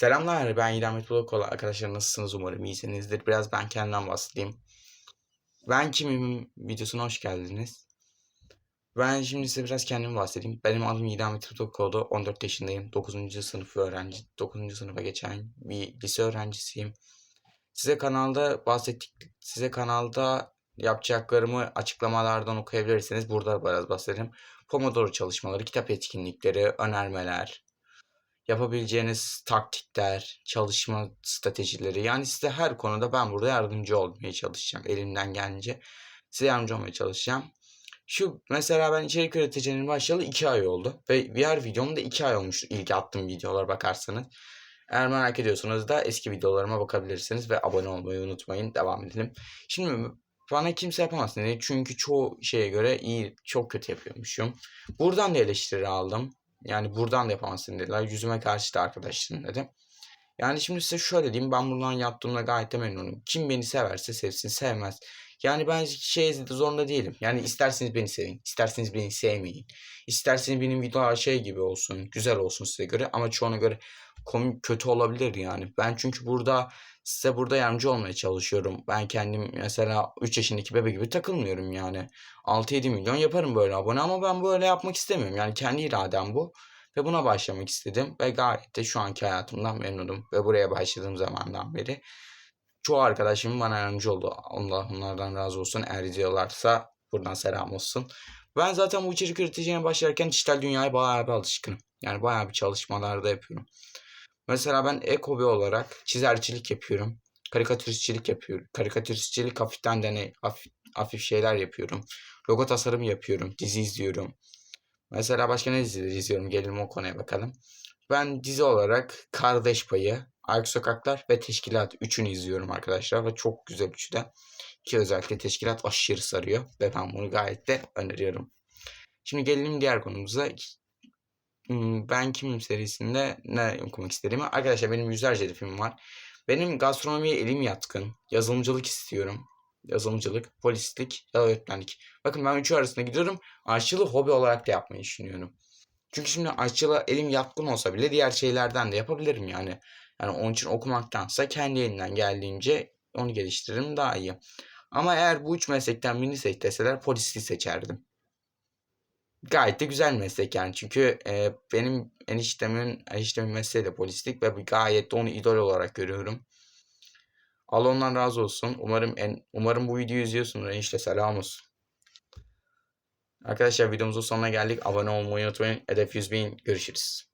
Selamlar ben İrem Metbulokol arkadaşlar nasılsınız umarım iyisinizdir. Biraz ben kendimden bahsedeyim. Ben kimim videosuna hoş geldiniz. Ben şimdi size biraz kendimi bahsedeyim. Benim adım İrem Metbulokol'da 14 yaşındayım. 9. sınıf öğrenci, 9. sınıfa geçen bir lise öğrencisiyim. Size kanalda bahsettik, size kanalda yapacaklarımı açıklamalardan okuyabilirsiniz. Burada biraz bahsedeyim. Pomodoro çalışmaları, kitap etkinlikleri, önermeler, yapabileceğiniz taktikler, çalışma stratejileri yani size her konuda ben burada yardımcı olmaya çalışacağım elimden gelince. Size yardımcı olmaya çalışacağım. Şu mesela ben içerik üreticinin başlayalı 2 ay oldu ve diğer videom da 2 ay olmuş ilk attığım videolar bakarsanız. Eğer merak ediyorsanız da eski videolarıma bakabilirsiniz ve abone olmayı unutmayın. Devam edelim. Şimdi bana kimse yapamaz dedi. Çünkü çoğu şeye göre iyi, çok kötü yapıyormuşum. Buradan da eleştiri aldım. Yani buradan da yapamazsın dediler. Yüzüme karşı da arkadaşsın dedim. Yani şimdi size şöyle diyeyim. Ben buradan yaptığımda gayet de memnunum. Kim beni severse sevsin sevmez. Yani ben şey zorunda değilim. Yani isterseniz beni sevin. isterseniz beni sevmeyin. İsterseniz benim videolar şey gibi olsun. Güzel olsun size göre. Ama çoğuna göre komik kötü olabilir yani. Ben çünkü burada size burada yardımcı olmaya çalışıyorum. Ben kendim mesela 3 yaşındaki bebe gibi takılmıyorum yani. 6-7 milyon yaparım böyle abone ama ben böyle yapmak istemiyorum. Yani kendi iradem bu. Ve buna başlamak istedim. Ve gayet de şu anki hayatımdan memnunum. Ve buraya başladığım zamandan beri. Çoğu arkadaşım bana yardımcı oldu. Allah onlardan razı olsun. Eğer izliyorlarsa buradan selam olsun. Ben zaten bu içerik üreticiliğine başlarken dijital dünyaya bayağı bir alışkınım. Yani bayağı bir çalışmalarda yapıyorum. Mesela ben ek hobi olarak çizercilik yapıyorum. Karikatüristçilik yapıyorum. Karikatüristçilik hafiften de ne hafif, hafif şeyler yapıyorum. Logo tasarımı yapıyorum. Dizi izliyorum. Mesela başka ne dizileri izliyorum? Gelelim o konuya bakalım. Ben dizi olarak Kardeş Payı, Arka Sokaklar ve Teşkilat üçünü izliyorum arkadaşlar. Ve çok güzel üçü de. Ki özellikle Teşkilat aşırı sarıyor. Ve ben bunu gayet de öneriyorum. Şimdi gelelim diğer konumuza. Ben Kimim serisinde ne okumak istediğimi. Arkadaşlar benim yüzlerce hedefim var. Benim gastronomiye elim yatkın. Yazılımcılık istiyorum. Yazılımcılık, polislik ya öğretmenlik. Bakın ben üçü arasında gidiyorum. Aşçılığı hobi olarak da yapmayı düşünüyorum. Çünkü şimdi aşçılığa elim yatkın olsa bile diğer şeylerden de yapabilirim yani. Yani onun için okumaktansa kendi elimden geldiğince onu geliştiririm daha iyi. Ama eğer bu üç meslekten birini seç deseler polisliği seçerdim gayet de güzel meslek yani. Çünkü e, benim eniştemin, eniştemin mesleği de polislik ve gayet de onu idol olarak görüyorum. Allah ondan razı olsun. Umarım en, umarım bu videoyu izliyorsunuz. Enişte selam olsun. Arkadaşlar videomuzun sonuna geldik. Abone olmayı unutmayın. Hedef 100 bin. Görüşürüz.